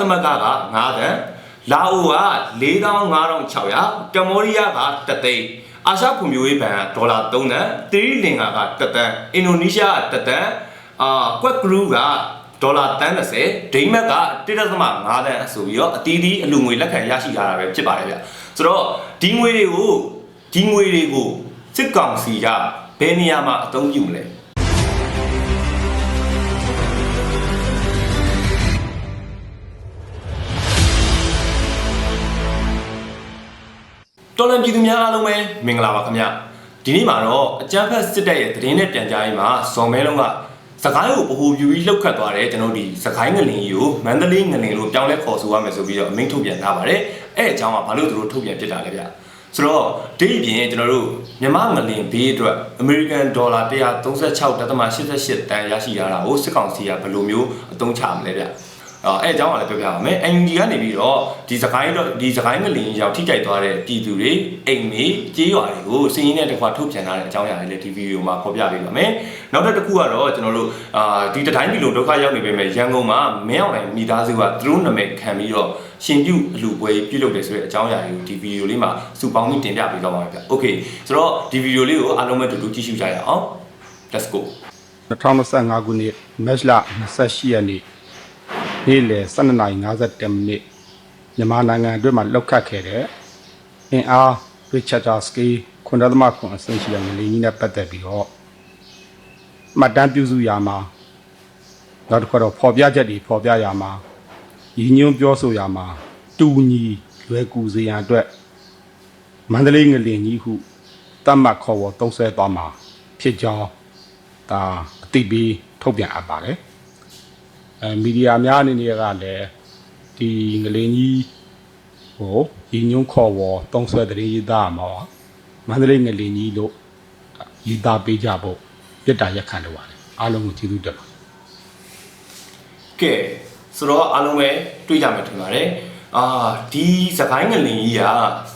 သမဂ္ဂက9တန်လာအိုက4500ကမ္ဘောဒီးယားကတသိန်းအာရှဖွံ့ဖြိုးရေးဘဏ်ကဒေါ်လာ3တန်သီရိလင်္ကာက1တန်အင်ဒိုနီးရှားက1တန်အာကွက်ကရူးကဒေါ်လာတန်း30ဒိန်းမက်က1.5တန်းဆိုပြီးတော့အတီးတီးအလူငွေလက်ခံရရှိလာတာပဲဖြစ်ပါတယ်ဗျဆိုတော့ဒီငွေတွေကိုဒီငွေတွေကိုစစ်ကောင်စီကဘယ်နေရာမှာအသုံးပြုမလဲ တော်လန်ပြည်သူများအားလုံးပဲမင်္ဂလာပါခင်ဗျဒီနေ့မှာတော့အကြမ်းဖက်စစ်တပ်ရဲ့သတင်းနဲ့ပြန်ကြားရေးမှာဇော်မဲလုံးကစကိုင်းကိုဗဟိုပြူပြီးလှုပ်ခတ်သွားတယ်ကျွန်တော်တို့ဒီစကိုင်းငလင်ကြီးကိုမန္တလေးငလင်လို့ပြောင်းလဲခေါ်ဆိုရမယ်ဆိုပြီးတော့အမိန့်ထုတ်ပြန်ထားပါတယ်အဲ့အကြောင်းကဘာလို့သူတို့ထုတ်ပြန်ဖြစ်တာလဲဗျဆိုတော့ဒီအပြင်ကျွန်တော်တို့မြန်မာငလင်ဘေးအတွက်အမေရိကန်ဒေါ်လာ136.88တန်ရရှိရတာကိုစစ်ကောင်စီကဘယ်လိုမျိုးအသုံးချမလဲဗျ အော်အဲ့အကြောင်းကလည်းပြောပြပါမယ်။ NUG ကနေပြီးတော့ဒီစကိုင်းတော့ဒီစကိုင်းငလင်ရောက်ထိကြိုက်သွားတဲ့ပြည်သူတွေအိမ်တွေကြေးရွာတွေကိုစည်ရင်းနဲ့တခွာထုတ်ပြန်ထားတဲ့အကြောင်းအရာတွေလည်းဒီဗီဒီယိုမှာဖော်ပြပေးပါမယ်။နောက်တစ်ခုကတော့ကျွန်တော်တို့အာဒီတတိုင်းပြည်လုံးဒုက္ခရောက်နေပေမဲ့ရန်ကုန်မှာမင်းအောင်နိုင်မိသားစုကသူတို့နာမည်ခံပြီးတော့ရှင်ပြုအလူပွဲပြုလုပ်တယ်ဆိုတဲ့အကြောင်းအရာတွေကိုဒီဗီဒီယိုလေးမှာစုပေါင်းပြီးတင်ပြပေးတော့ပါမယ်ဗျ။ Okay ဆိုတော့ဒီဗီဒီယိုလေးကိုအားလုံးပဲတူတူကြည့်ရှုကြရအောင်။ Let's go 2025ခုနှစ်မတ်လ28ရက်နေ့ နေ့လယ်12:57မိနစ်မြန်မာနိုင်ငံအတွင်းမှာလောက်ခတ်ခဲ့တဲ့အင်အား Richard Sky ခွန်ဒသမခွန်အဆင့်ရှိတဲ့ငလင်းကြီးနဲ့ပတ်သက်ပြီးတော့မှတ်တမ်းပြုစုရမှာနောက်တစ်ခါတော့ဖော်ပြချက်တွေဖော်ပြရမှာရည်ညွှန်းပြောဆိုရမှာတူညီလွယ်ကူစေရန်အတွက်မန္တလေးငလင်းကြီးဟုတတ်မှတ်ခေါ်ဝေါ်သုံးဆွဲသွားမှာဖြစ်ကြောင်းဒါအသိပေးထုတ်ပြန်အပ်ပါတယ် အဲမီဒီယာများအနေနဲ့ကလည်းဒီငလင်းကြီးဟိုရည်ညွှန်းခေါ်ဝေါ်တုံးဆွဲတဲ့ရေးသားမှာပါမန္တလေးငလင်းကြီးလို့ရေးသားပေးကြဖို့ပြစ်တာရက်ခံတော့ပါတယ်အားလုံးကိုကျေးဇူးတင်ပါတယ်ကဲဆိုတော့အားလုံးပဲတွေးကြမယ်ထင်ပါတယ် အာဒီစကိုင်းငလင်ကြီးက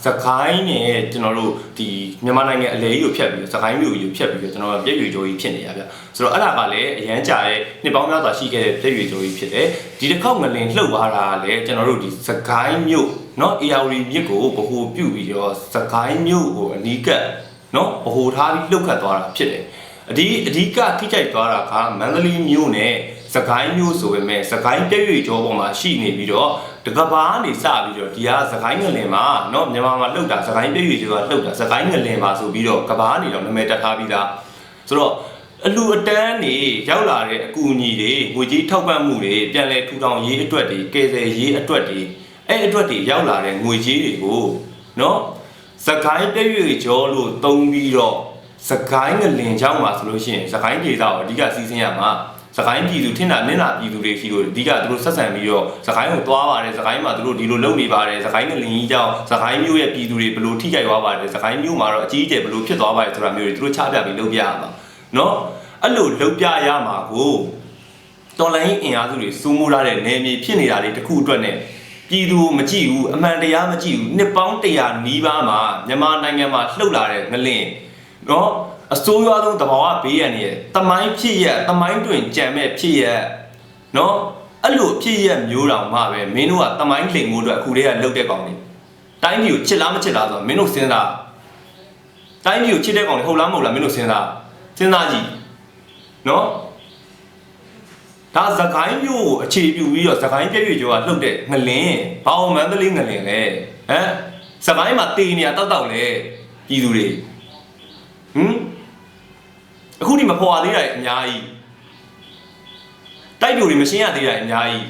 စကိုင်းနဲ့ကျွန်တော်တို့ဒီမြန်မာနိုင်ငံအလဲကြီးကိုဖြတ်ပြီးစကိုင်းမြို့ကြီးကိုဖြတ်ပြီးတော့ကျွန်တော်တို့ပြည့်ရွေကျော်ကြီးဖြစ်နေရဗျဆိုတော့အဲ့ဒါကလည်းအရန်ကြာတဲ့နှစ်ပေါင်းများစွာရှိခဲ့တဲ့ပြည့်ရွေကျော်ကြီးဖြစ်တယ်ဒီတစ်ခေါက်ငလင်လှုပ်သွားတာကလည်းကျွန်တော်တို့ဒီစကိုင်းမြို့เนาะ AR မြစ်ကိုဗဟိုပြုပြီးတော့စကိုင်းမြို့ကိုအနီးကပ်เนาะဗဟိုထားပြီးလှုပ်ခတ်သွားတာဖြစ်တယ်အဒီအဓိကထိကြိုက်သွားတာကမန္တလေးမြို့နဲ့ စကိုင်းမြို့ဆိုပေမဲ့စကိုင်းပြည့်ရွေကျော်ပေါ်မှာရှိနေပြီးတော့တကဘာကနေစပြီးတော့ဒီဟာစကိုင်းငလင်မှာเนาะမြန်မာမှာလှုပ်တာစကိုင်းပြည့်ရွေကျော်ကလှုပ်တာစကိုင်းငလင်မှာဆိုပြီးတော့ကဘာကနေတော့နာမည်တက်ထားပြီးသားဆိုတော့အလူအတန်းနေရောက်လာတဲ့အကူအညီတွေငွေကြီးထောက်ပံ့မှုတွေပြန်လည်ထူထောင်ရေးအတွက်တွေကယ်ဆယ်ရေးအတွက်တွေအဲ့အတွက်တွေရောက်လာတဲ့ငွေကြီးတွေကိုเนาะစကိုင်းပြည့်ရွေကျော်လို့တုံးပြီးတော့ စကိုင်းငလင်ချောင်းမှာဆိုလို့ရှိရင်စကိုင်းဒေသကိုအဓိကစီးဆင်းရမှာ စကိုင်းပြည်သူထင်တာနင့်တာပြည်သူတွေရှိလို့အဓိကသူတို့ဆက်ဆံပြီးတော့စကိုင်းကိုသွားပါတယ်စကိုင်းမှာသူတို့ဒီလိုလုပ်နေပါတယ်စကိုင်းငလင်ကြီးကြောင်းစကိုင်းမျိုးရဲ့ပြည်သူတွေဘယ်လိုထိခိုက်သွားပါတယ်စကိုင်းမျိုးမှာတော့အကြီးအကျယ်ဘယ်လိုဖြစ်သွားပါတယ်ဆိုတာမျိုးတွေသူတို့ချပြပြီးလုပ်ပြရမှာเนาะအဲ့လိုလုပ်ပြရမှာကိုတော်လိုင်းအင်အားစုတွေစိုးမိုးထားတဲ့နယ်မြေဖြစ်နေတာတွေတခုအတွက်နဲ့ပြည်သူမကြည့်ဘူးအမှန်တရားမကြည့်ဘူးနှစ်ပေါင်း100နီးပါးမှာမြန်မာနိုင်ငံမှာလှုပ်လာတဲ့ငလင် နော် အစိုးရဆုံးတဘာဝဘေးရန်ရဲ့တမိုင်းဖြစ်ရတမိုင်းတွင်ကြံမဲ့ဖြစ်ရနော်အဲ့လိုဖြစ်ရမျိုးတောင်မှပဲမင်းတို့ကတမိုင်းလိမ်မှုအတွက်အခုတည်းကလှုပ်တဲ့ကောင်တွေတိုင်းပြည်ကိုချစ်လားမချစ်လားဆိုတော့မင်းတို့စဉ်းစားတိုင်းပြည်ကိုချစ်တဲ့ကောင်တွေဟုတ်လားမဟုတ်လားမင်းတို့စဉ်းစားစဉ်းစားကြည့်နော်ဒါသခိုင်းမျိုးကိုအခြေပြုပြီးတော့သခိုင်းပြည့်ပြည့်ကျော်ကလှုပ်တဲ့ငလင်းဘာအောင်မန္တလေးငလင်းလဲဟမ်သခိုင်းမှာတေနေရတောက်တောက်လဲပြည်သူတွေဟမ် အခုဒီမဖော်ရသေးတာအများကြီးတိုက်ပြိုတွေမရှင်းရသေးတာအများကြီး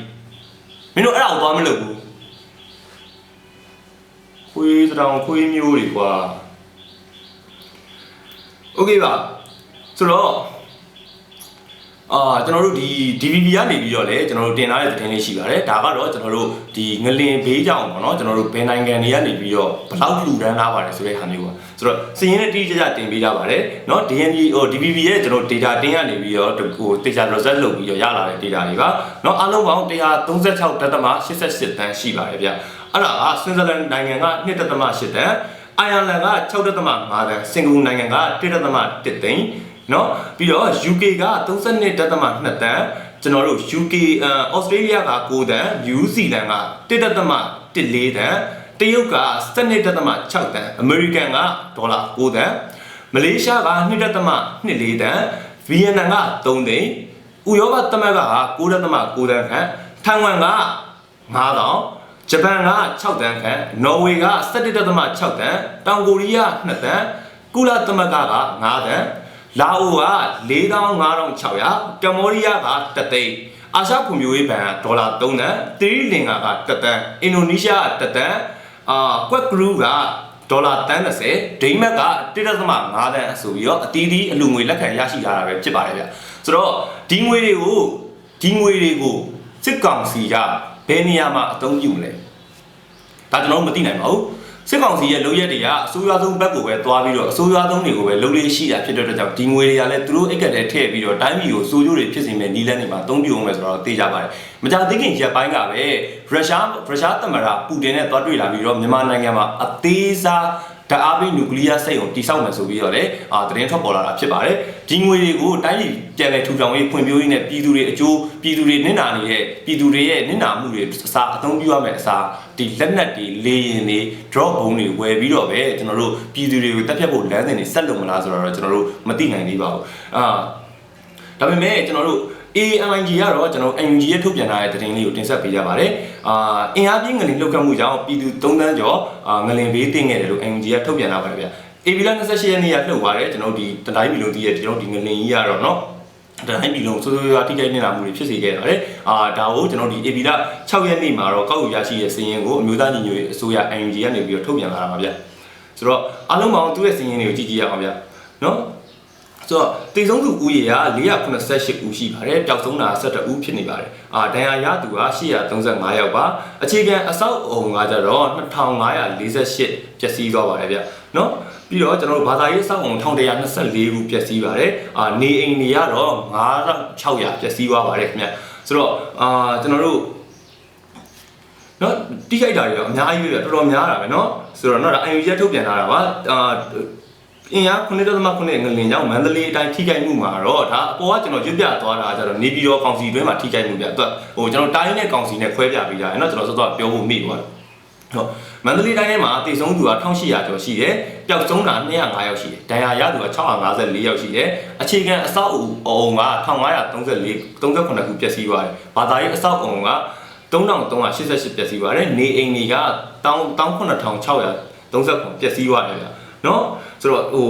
မင်းတို့အဲ့ဒါကိုသွားမလုပ်ဘူးခွေးတောင်ခွေးမျိုးတွေကွာโอเคပါဆိုတော့ အာကျွန်တော်တို့ဒီ DVB ကနေပြီးတော့လည်းကျွန်တော်တို့တင်ထားတဲ့သတင်းလေးရှိပါတယ်ဒါကတော့ကျွန်တော်တို့ဒီငလင်ဘေးကြောင်ပေါ့နော်ကျွန်တော်တို့ဘယ်နိုင်ငံတွေကနေပြီးတော့ဘယ်လောက်လူဒန်းထားပါတယ်ဆိုတဲ့ဟာမျိုးပါဆိုတော့စီရင်နဲ့တိတိကျကျတင်ပေးကြပါတယ်เนาะ DNB ဟို DVB ရဲ့ကျွန်တော် data တင်ရနေပြီးတော့ဟို data result လုပ်ပြီးတော့ရလာတဲ့ data တွေပါเนาะအားလုံးပေါင်း136.88တန်းရှိပါတယ်ဗျအဲ့ဒါကဆွစ်ဇာလန်နိုင်ငံက2.8တန်းအိုင်ယာလန်က6.5တန်းစင်ကာပူနိုင်ငံက1.1သိန်း เนาะပြီးတော့ UK က32.2တန်း ကျွန်တော်တို့ UK အော်စတြေးလျက9တန်နယူးဇီလန်က1.14တန်တရုတ်က12.6တန်အမေရိကန်ကဒေါ်လာ9တန်မလေးရှားက2.24တန်ဗီယက်နမ်က3သိန်းဥရောပသမဂ္ဂက9.9တန်ခန့်ထိုင်ဝမ်က9000ဂျပန်က6တန်းခန့်နော်ဝေက17.6တန်းတောင်ကိုရီးယား2တန်းကုလသမဂ္ဂက9တန်း လာအိုက45,600ကမ္ဘောဒီးယားက1သိန်းအာရှဖွံ့ဖြိုးရေးဘဏ်ကဒေါ်လာ3တန်းသီရိလင်္ကာက1တန်းအင်ဒိုနီးရှားက1တန်းအာကွက်ကရူးကဒေါ်လာတန်း30ဒိန်းမတ်က1.5တန်းဆိုပြီးတော့အတီးတီးအလူငွေလက်ခံရရှိလာတာပဲဖြစ်ပါတယ်ဗျဆိုတော့ဒီငွေတွေကိုဒီငွေတွေကိုစစ်ကောင်စီကဘယ်နေရာမှာအသုံးပြုမလဲဒါကျွန်တော်တို့မသိနိုင်ပါဘူး စစ်ကောင်စီရဲ့လုပ်ရက်တွေကအဆိုးရွားဆုံးဘက်ကိုပဲသွားပြီးတော့အဆိုးရွားဆုံးတွေကိုပဲလုပ်လေးရှိတာဖြစ်တဲ့အတွက်ကြောင့်ဒီငွေတွေကလည်းသူတို့အိတ်ကက်ထဲထည့်ပြီးတော့တိုင်းပြည်ကိုစိုးကျိုးတွေဖြစ်စေမဲ့နီးလန်းတွေမှာအသုံးပြုအောင်မယ်ဆိုတော့သိကြပါတယ်မကြသေးခင်ရက်ပိုင်းကပဲရုရှားရုရှားသမ္မတပူတင်နဲ့သွားတွေ့လာပြီးတော့မြန်မာနိုင်ငံမှာအသေးစား ဓာတ်အားပေးနျူကလ িয়ার စိတ်ကိုတိစောက်မယ်ဆိုပြီးတော့လည်းအာသတင်းထွက်ပေါ်လာတာဖြစ်ပါတယ်ဒီငွေတွေကိုတိုင်းပြည်ပြန်လည်ထူထောင်ရေးဖွံ့ဖြိုးရေးနဲ့ပြည်သူတွေအကျိုးပြည်သူတွေနစ်နာနေတဲ့ပြည်သူတွေရဲ့နစ်နာမှုတွေအစားအသုံးပြုရမယ်အစားဒီလက်နက်တွေလေရင်တွေ drop ဘုံတွေဝယ်ပြီးတော့ပဲကျွန်တော်တို့ပြည်သူတွေကိုတက်ဖြတ်ဖို့လမ်းစဉ်တွေဆက်လုပ်မလားဆိုတော့ကျွန်တော်တို့မသိနိုင်သေးပါဘူးအာဒါပေမဲ့ကျွန်တော်တို့ AMG ကတော့ကျွန်တော် MG ရဲ့ထုတ်ပြန်ထားတဲ့သတင်းလေးကိုတင်ဆက်ပေးရပါတယ်။အာအင်အားပြင်းငလင်လှုပ်ခတ်မှုကြောင့်ပြည်သူ3သန်းကျော်ငလင်ဘေးတင်ခဲ့တယ်လို့ MG ကထုတ်ပြန်ထားပါတယ်ဗျ။ AB လ28ရက်နေ့ကလှုပ်ပါတယ်ကျွန်တော်ဒီတတိုင်းပြည်လုံးသိရကျွန်တော်ဒီငလင်ကြီးကတော့နော်တိုင်းပြည်လုံးစိုးစိုးရွားထိခိုက်နေတာမျိုးတွေဖြစ်စေခဲ့ရတယ်။အာဒါကိုကျွန်တော်ဒီ AB လ6ရက်နေ့မှာတော့ကောက်ယူရရှိတဲ့စည်ရင်ကိုအမျိုးသားညီညွတ်ရေးအစိုးရ MG ကနေပြီးတော့ထုတ်ပြန်လာတာပါဗျ။ဆိုတော့အားလုံးပေါင်းသူ့ရဲ့စည်ရင်တွေကိုကြည့်ကြည့်ရအောင်ဗျ။နော် ဆိုတော့တည်ဆုံးသူဦးရေက488ဦးရှိပါတယ်ပျောက်ဆုံးတာ12ဦးဖြစ်နေပါတယ်အာဒဏ်ရာရသူက835ယောက်ပါအခြေခံအဆောက်အုံကကြတော့2548ပျက်စီးသွားပါတယ်ဗျနော်ပြီးတော့ကျွန်တော်တို့ဘာသာရေးအဆောက်အုံ1124ခုပျက်စီးပါတယ်အာနေအိမ်တွေကတော့9600ပျက်စီးသွားပါတယ်ခင်ဗျဆိုတော့အာကျွန်တော်တို့နော်တိခိုက်တာတွေတော့အများကြီးပဲတော်တော်များတာပဲနော်ဆိုတော့နော်ဒါ IU ရက်ထုတ်ပြန်လာတာပါအာ အင်အား9.9ငလင်ကြောင့်မန္တလေးအတိုင်းထိခိုက်မှုမှာတော့ဒါအပေါ်ကကျွန်တော်ရွတ်ပြသွားတာကကျတော့နေပြည်တော်ကောင်စီတွင်းမှာထိခိုက်မှုပြအတွက်ဟိုကျွန်တော်တိုင်းနဲ့ကောင်စီနဲ့ခွဲပြပေးကြတယ်เนาะကျွန်တော်စောစောပြောဖို့မိသွားတယ်ဟုတ်မန္တလေးတိုင်းထဲမှာတည်ဆုံးသူက1800ကျော်ရှိတယ်ပျောက်ဆုံးတာ205ယောက်ရှိတယ်ဒဏ်ရာရသူက654ယောက်ရှိတယ်အခြေခံအဆောက်အအုံက1534 38ခုပျက်စီးသွားတယ်ဘာသာရေးအဆောက်အအုံက3388ပျက်စီးသွားတယ်နေအိမ်တွေက19639ပျက်စီးသွားတယ်ဗျာနော် ဆိုတော့ဟို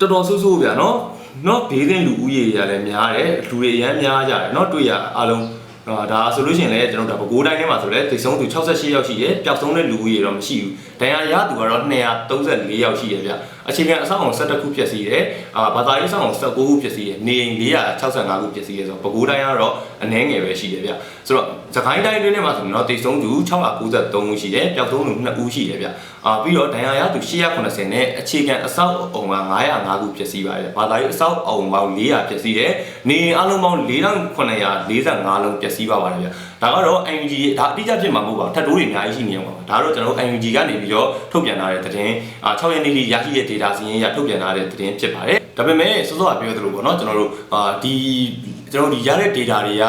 တော်တော်ဆိုးဆိုးဗျာနော်နော်ဘေးသင်းလူဦးရေတွေကလည်းများတယ်လူတွေအများများကြတယ်နော်တွေ့ရအားလုံးဟာဒါဆိုလို့ရှိရင်လည်းကျွန်တော်တို့ဒါပဲခူးတိုင်းထဲမှာဆိုလည်းတိတ်ဆုံးသူ68ယောက်ရှိတယ်ပျောက်ဆုံးတဲ့လူဦးရေတော့မရှိဘူးဒဏ်ရာရသူကတော့234ယောက်ရှိတယ်ဗျ အခြေခံအဆောက်အုံ17ခုဖြစ်စီတယ်အာဘာသာရေးအဆောက်အုံ19ခုဖြစ်စီတယ်နေအိမ်465ခုဖြစ်စီတယ်ဆိုတော့ပဲခူးတိုင်းကတော့အနည်းငယ်ပဲရှိတယ်ဗျဆိုတော့သခိုင်းတိုင်းတွင်းထဲမှာဆိုရင်တော့တိတ်ဆုံးသူ693ဦးရှိတယ်ပျောက်ဆုံးသူ2ဦးရှိတယ်ဗျအာပြီးတော့ဒဏ်ရာရသူ880နဲ့အခြေခံအဆောက်အုံက905ခုဖြစ်စီပါတယ်ဘာသာရေးအဆောက်အုံပေါင်း400ဖြစ်စီတယ်နေအိမ်အလုံးပေါင်း4945လုံးဖြစ်စီပါပါတယ်ဗျဒါကတော့ NUG ဒါအတိအကျဖြစ်မှာမဟုတ်ပါဘူးထပ်တိုးတွေအများကြီးရှိနေအောင်ပါဒါတော့ကျွန်တော်တို့ NUG ကနေပြီးတော့ထုတ်ပြန်လာတဲ့သတင်းအာ6ရက်နေ့ထိရရှိတဲ့ data စီရင်ရထုတ်ပြန်လာတဲ့သတင်းဖြစ်ပါတယ်ဒါပေမဲ့စောစောကပြောသလိုပေါ့နော်ကျွန်တော်တို့အာဒီကျွန်တော်တို့ဒီရတဲ့ data တွေက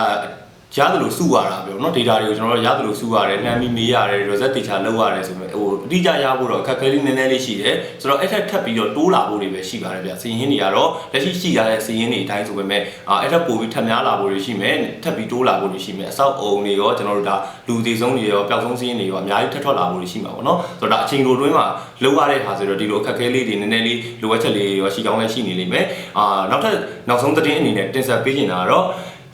ရတယ်လို့စုရတာပြောเนาะ data တွေကိုကျွန်တော်တို့ရတယ်လို့စုရတယ်နှမ်းပြီးမေးရတယ် result data လောက်ရတယ်ဆိုပေမဲ့ဟိုအတိအကျရဖို့တော့အခက်အခဲလေးနည်းနည်းလေးရှိတယ်ဆိုတော့အဲ့ထက်ထပ်ပြီးတော့တိုးလာဖို့တွေပဲရှိပါတယ်ဗျစီရင်တွေကတော့လက်ရှိရှိရတဲ့စီရင်တွေအတိုင်းဆိုပေမဲ့အာအဲ့ထက်ပိုပြီးထပ်များလာဖို့တွေရှိမယ်ထပ်ပြီးတိုးလာဖို့တွေရှိမယ်အဆောက်အုံတွေရောကျွန်တော်တို့ဒါလူသေးဆုံးတွေရောပျောက်ဆုံးစီရင်တွေရောအများကြီးထပ်ထွက်လာဖို့တွေရှိမှာပေါ့နော်ဆိုတော့ဒါအချိန်တိုတွင်းမှာလောက်ရတဲ့ဟာဆိုတော့ဒီလိုအခက်အခဲလေးတွေနည်းနည်းလေးလိုအပ်ချက်လေးတွေရောရှိကောင်းလည်းရှိနေလိမ့်မယ်အာနောက်ထပ်နောက်ဆုံးသတင်းအနေနဲ့တင်ဆက်ပေးချင်တာကတော့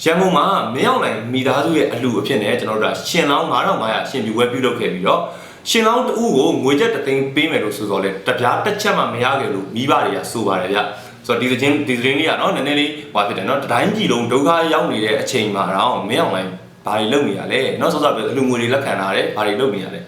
ရန်ကုန်မှာမင်းအောင်နိုင်မိသားစုရဲ့အလှအဖြစ်နဲ့ကျွန်တော်တို့ကရှင်လောင်း9500ရှင်ပြူဝဲပြုလုပ်ခဲ့ပြီးတော့ရှင်လောင်းတူကိုငွေချက်တသိန်းပေးမယ်လို့ဆိုတော့လေတပြားတစ်ချက်မှမရခဲ့လို့မိဘတွေကဆိုပါတယ်ဗျဆိုတော့ဒီသတင်းဒီသတင်းလေးကနော်နည်းနည်းလေးဟွာဖြစ်တယ်နော်တတိုင်းပြည်လုံးဒုက္ခရောက်နေတဲ့အချိန်မှာတော့မင်းအောင်နိုင်ဘာတွေလုပ်နေရလဲနော်စောစောပြောအလူငွေတွေလက်ခံလာတယ်ဘာတွေလုပ်နေရလဲ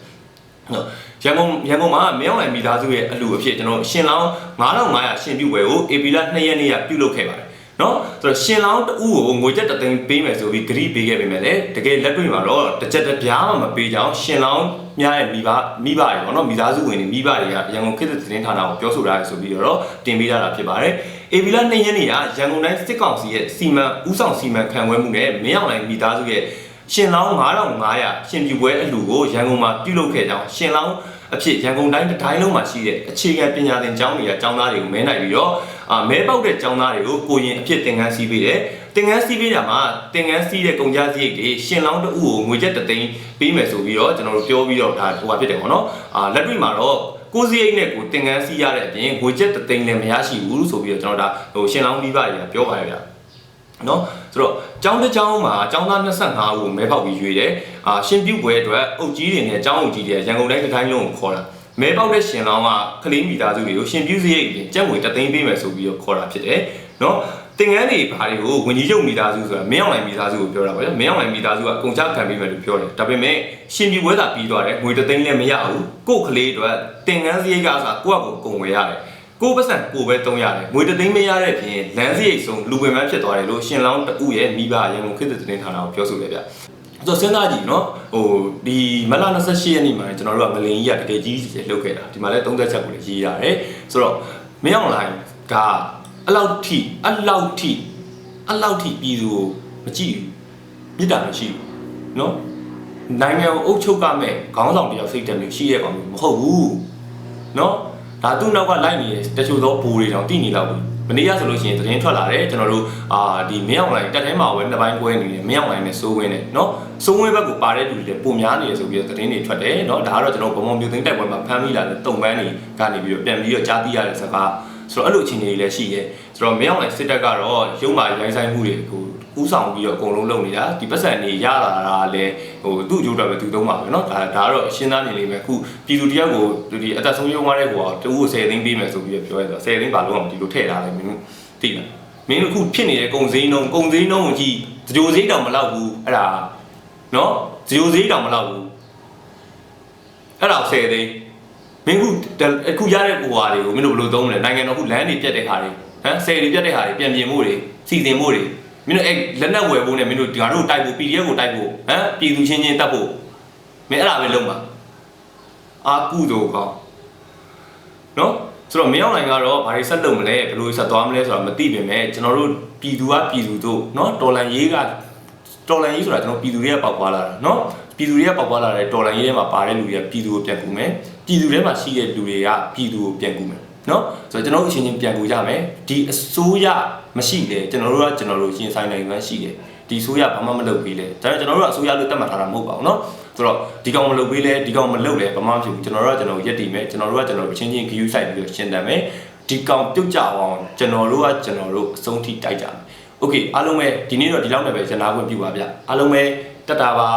နော်ရန်ကုန်ရန်ကုန်မှာမင်းအောင်နိုင်မိသားစုရဲ့အလူအဖြစ်ကျွန်တော်ရှင်လောင်း9500ရှင်ပြုတ်ဝယ်ကို AP လ2ရက်နေ့ကပြုလုပ်ခဲ့ပါတယ် နော်ဆိုတော့ရှင်လောင်းတူကိုငွေချက်တသိန်းပေးမယ်ဆိုပြီးဂရိပေးခဲ့ပေမဲ့လည်းတကယ်လက်တွေ့မှာတော့တစ်ချက်တစ်ပြားမှမပေးကြအောင်ရှင်လောင်းများရဲ့မိဘမိဘတွေပေါ့နော်မိသားစုဝင်တွေမိဘတွေကရန်ကုန်ခေတ်သစ်သတင်းဌာနကိုပြောဆိုထားရဆိုပြီးတော့တင်ပေးထားတာဖြစ်ပါတယ်အေဗီလာ2ရက်နေ့ကရန်ကုန်တိုင်းစစ်ကောင်စီရဲ့စီမံဥဆောင်စီမံခန့်ခွဲမှုနဲ့မင်းအောင်လှိုင်မိသားစုရဲ့ရှင်လောင်း9500ရှင်ပြူပွဲအလှူကိုရန်ကုန်မှာပြုလုပ်ခဲ့ကြောင်းရှင်လောင်း အဖြစ်ရန်ကုန်တိုင်းတစ်တိုင်းလုံးမှာရှိတဲ့အခြေခံပညာသင်ကျောင်းတွေကကျောင်းသားတွေကိုမဲနိုင်ပြီးတော့အာမဲပေါက်တဲ့ကျောင်းသားတွေကိုကိုရင်အဖြစ်သင်ခန်းစီးပေးတယ်သင်ခန်းစီးပေးတာမှာသင်ခန်းစီးတဲ့ကုန်ကြစရိတ်တွေရှင်လောင်းတအုပ်ကိုငွေကျပ်တစ်သိန်းပေးမယ်ဆိုပြီးတော့ကျွန်တော်တို့ပြောပြီးတော့ဒါဟိုဟာဖြစ်တယ်ပေါ့နော်အာလက်တွေ့မှာတော့ကိုစရိတ်နဲ့ကိုသင်ခန်းစီးရတဲ့အပြင်ငွေကျပ်တစ်သိန်းလည်းမရရှိဘူးဆိုပြီးတော့ကျွန်တော်ဒါဟိုရှင်လောင်းမိဘတွေကပြောပါရဗျာနော်ဆိုတော့ ကျောင်းတစ်ကျောင်းမှာကျောင်းသား25ဦးမဲပေါက်ပြီးရွေတယ်အာရှင်ပြုတ်ပွဲအတွက်အုပ်ကြီးတွေနဲ့ကျောင်းအုပ်ကြီးတွေရန်ကုန်တိုင်းတစ်တိုင်းလုံးကိုခေါ်တာမဲပေါက်တဲ့ရှင်လောင်းကကလေးမိသားစုတွေကိုရှင်ပြုတ်စရိတ်ပြင်ကျက်ငွေတသိန်းပေးမယ်ဆိုပြီးတော့ခေါ်တာဖြစ်တယ်နော်တင်ငန်းတွေဘာတွေကိုဝင်ကြီးချုပ်မိသားစုဆိုတာမင်းအောင်လိုင်မိသားစုကိုပြောတာပါဗျာမင်းအောင်လိုင်မိသားစုကအကုန်ချခံပေးမယ်လို့ပြောတယ်ဒါပေမဲ့ရှင်ပြုတ်ပွဲသာပြီးသွားတယ်ငွေတသိန်းလည်းမရဘူးကို့ကလေးအတွက်တင်ငန်းစရိတ်ကစားကိုယ့်အကူအကုန်ဝယ်ရတယ် ကိုပတ်စံကိုပဲတုံးရတယ်ငွေတသိန်းမရတဲ့ပြင်လမ်းစရိတ်ဆုံးလူပင်ပန်းဖြစ်သွားတယ်လို့ရှင်လောင်းတူရဲ့မိဘရန်ကုန်ခေတ်သစ်သတင်းဌာနကိုပြောဆိုခဲ့ဗျဆိုတော့စဉ်းစားကြည့်နော်ဟိုဒီမလ28ရက်နေ့မှာကျွန်တော်တို့ကမလင်ကြီးကတကယ်ကြီးကြီးလောက်ခဲ့တာဒီမှာလည်း30ချက်ကိုလည်းရေးရတယ်ဆိုတော့မင်းအောင်လိုင်းကအလောက်ထိအလောက်ထိအလောက်ထိပြည်သူကိုမကြည့်ဘူးမြစ်တာမရှိဘူးနော်နိုင်ငံကိုအုပ်ချုပ်ကမဲ့ခေါင်းဆောင်တယောက်စိတ်ဓာတ်မျိုးရှိရကောင်မျိုးမဟုတ်ဘူးနော် ဒါသူ့နောက်ကလိုက်နေတဲ့တချို့သောဘူတွေတောင်တိနေလောက်ဘူးမနေ့ကဆိုလို့ရှိရင်သတင်းထွက်လာတယ်ကျွန်တော်တို့အာဒီမင်းအောင်လိုင်းတက်ထဲမှာဝဲနှစ်ပိုင်းကွဲနေတယ်မင်းအောင်လိုင်းနဲ့စိုးဝင်းနဲ့နော်စိုးဝင်းဘက်ကိုပါတဲ့လူတွေလည်းပုံများနေတယ်ဆိုပြီးတော့သတင်းတွေထွက်တယ်နော်ဒါကတော့ကျွန်တော်ဗမောမျိုးသိန်းတိုက်ပွဲမှာဖမ်းမိလာတဲ့တုံပန်းတွေကနေပြီးတော့ပြန်ပြီးတော့ကြားသိရတဲ့စကားဆိုတော့အဲ့လိုအခြေအနေတွေလည်းရှိတယ်ဆိုတော့မင်းအောင်လိုင်းစစ်တပ်ကတော့ရုံးမာရိုင်းဆိုင်မှုတွေကို ဥဆောင်ပြီးတော့အကုန်လုံးလုပ်နေတာဒီပတ်စံတွေရလာတာလည်းဟိုသူ့အကျိုးတော်ပဲသူသုံးပါပဲเนาะဒါဒါကတော့ရှင်းသားနေလိမ့်မယ်ခုပြည်သူတယောက်ကိုဒီအသက်ဆုံးရုံသွားတဲ့ဟိုတူကို10သိန်းပေးမယ်ဆိုပြီးပြောရတော့10သိန်းပါလို့အောင်ဒီလိုထည့်ထားလိုက်မင်းတို့သိလားမင်းတို့ခုဖြစ်နေတဲ့ကုံစည်းနှုံကုံစည်းနှုံကိုကြည့်ကြိုစည်းတောင်မလောက်ဘူးအဲ့ဒါเนาะကြိုစည်းတောင်မလောက်ဘူးအဲ့ဒါ10သိန်းမင်းခုအခုရတဲ့ဟိုဟာတွေကိုမင်းတို့ဘယ်လိုသုံးမလဲနိုင်ငံတော်ခုလမ်းတွေပြတ်တဲ့ဟာတွေဟမ်ဆယ်တွေပြတ်တဲ့ဟာတွေပြန်ပြင်မှုတွေစီစဉ်မှုတွေ မင်းတို့အဲ့လက်နက်ဝယ်ဖို့နဲ့မင်းတို့ဒီဟာတို့တိုက်ဖို့ PDF ကိုတိုက်ဖို့ဟမ်ပြည်သူချင်းချင်းတတ်ဖို့မင်းအဲ့ဒါပဲလုပ်မှာအာကုသိုလ်ကောင်းနော်ဆိုတော့မင်းအောင်နိုင်ကတော့ဘာတွေဆက်လုပ်မလဲဘယ်လိုဆက်သွားမလဲဆိုတာမသိပြင်မဲ့ကျွန်တော်တို့ပြည်သူကပြည်သူတို့နော်တော်လန်ရေးကတော်လန်ရေးဆိုတာကျွန်တော်ပြည်သူတွေကပေါက်ပွားလာတာနော်ပြည်သူတွေကပေါက်ပွားလာတဲ့တော်လန်ရေးထဲမှာပါတဲ့လူတွေကပြည်သူကိုပြန်ကူမယ်ပြည်သူထဲမှာရှိတဲ့လူတွေကပြည်သူကိုပြန်ကူမယ် နော်ဆိုတော့ကျွန်တော်တို့အချင်းချင်းပြန်ကူကြမယ်ဒီအစိုးရမရှိလေကျွန်တော်တို့ကကျွန်တော်တို့ရင်ဆိုင်နိုင်မှရှိတယ်ဒီအစိုးရဘာမှမလုပ်ပေးလေဒါပေမဲ့ကျွန်တော်တို့ကအစိုးရလို့တတ်မှတ်ထားတာမဟုတ်ပါဘူးနော်ဆိုတော့ဒီကောင်မလုပ်ပေးလဲဒီကောင်မလုပ်လဲဘာမှမဖြစ်ဘူးကျွန်တော်တို့ကကျွန်တော်ရက်တည်မယ်ကျွန်တော်တို့ကကျွန်တော်တို့အချင်းချင်းဂယူးဆိုင်ပြီးတော့ရှင်းတတ်မယ်ဒီကောင်ပြုတ်ကြအောင်ကျွန်တော်တို့ကကျွန်တော်တို့အဆုံးထိတိုက်ကြမယ်โอเคအားလုံးပဲဒီနေ့တော့ဒီလောက်နဲ့ပဲရနာခွင့်ပြုပါဗျအားလုံးပဲတက်တာပါ